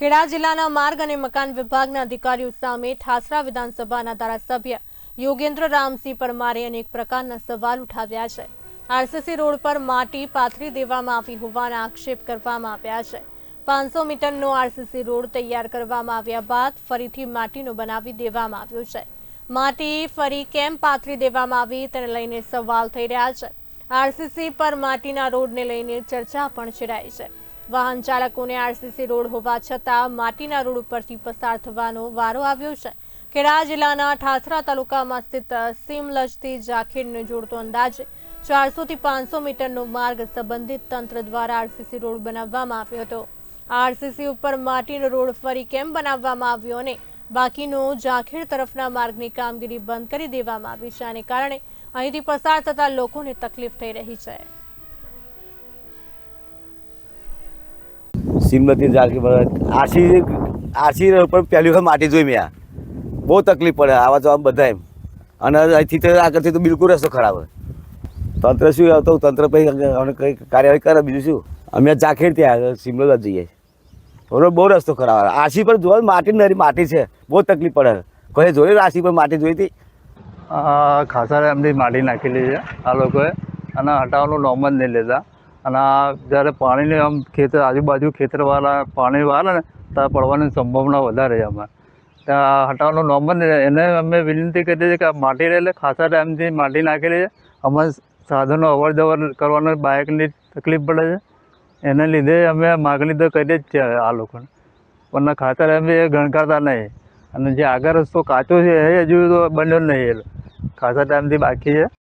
ખેડા જિલ્લાના માર્ગ અને મકાન વિભાગના અધિકારીઓ સામે ઠાસરા વિધાનસભાના ધારાસભ્ય યોગેન્દ્ર રામસિંહ પરમારે અનેક પ્રકારના સવાલ ઉઠાવ્યા છે. આરસીસી રોડ પર માટી પાથરી દેવામાં આવી હોવાના આક્ષેપ કરવામાં આવ્યા છે. પાંચસો મીટરનો આરસીસી રોડ તૈયાર કરવામાં આવ્યા બાદ ફરીથી માટીનો બનાવી દેવામાં આવ્યો છે. માટી ફરી કેમ પાથરી દેવામાં આવી તેને લઈને સવાલ થઈ રહ્યા છે. આરસીસી પર માટીના રોડને લઈને ચર્ચા પણ છેડાઈ છે. વાહન ચાલકોને આરસીસી રોડ હોવા છતાં માટીના રોડ ઉપરથી પસાર થવાનો વારો આવ્યો છે. ખેડા જિલ્લાના ઠાસરા તાલુકામાં સ્થિત સીમલજથી જાખીડને જોડતો અંદાજે ચારસો થી પાંચસો મીટરનો માર્ગ સંબંધિત તંત્ર દ્વારા આરસીસી રોડ બનાવવામાં આવ્યો હતો. આરસીસી ઉપર માટીનો રોડ ફરી કેમ બનાવવામાં આવ્યો અને બાકીનો જાખીર તરફના માર્ગની કામગીરી બંધ કરી દેવામાં આવી છે. આને કારણે અહીંથી પસાર થતા લોકોને તકલીફ થઈ રહી છે. સિમલતી જાળકી પર આરસી આરસી પણ પહેલી વખત માટી જોઈ મેં બહુ તકલીફ પડે આવા જવા બધા એમ. અને અહીંથી તો આગળથી તો બિલકુલ રસ્તો ખરાબ હોય. તંત્ર શું આવતો તંત્ર પછી અમને કંઈ કાર્યવાહી કરે, બીજું શું? અમે ચાખેડ ત્યાં સિમલો જ જઈએ બરોબર, બહુ રસ્તો ખરાબ આરસી પર જોવા માટી નરી માટી છે. બહુ તકલીફ પડે. કોઈ જોયું આરસી પર માટી જોઈ હતી? ખાસા એમની માટી નાખેલી છે, આ લોકોએ. અને હટાવવાનું નોમ જ નહીં લેતા. અને જ્યારે પાણીની આમ ખેતર, આજુબાજુ ખેતરવાળા પાણી વાળે ને ત્યાં પડવાની સંભાવના વધારે છે અમારે ત્યાં હટાવવાનું નોમ જ નહીં. લે. એને અમે વિનંતી કરી છે કે માટી એટલે ખાસા ટાઈમથી માટી નાખેલી છે. અમારે સાધનો અવર જવર કરવાનો બાઇકની તકલીફ પડે છે. એને લીધે અમે માગણી તો કરી જ છે આ લોકોને. પણ ખાતર એમ એ ગણકારતા નહીં. અને જે આગળ રસ્તો કાચો છે, એ હજુ તો બન્યો નહીં એ. ખાસા ટાઈમથી બાકી છે.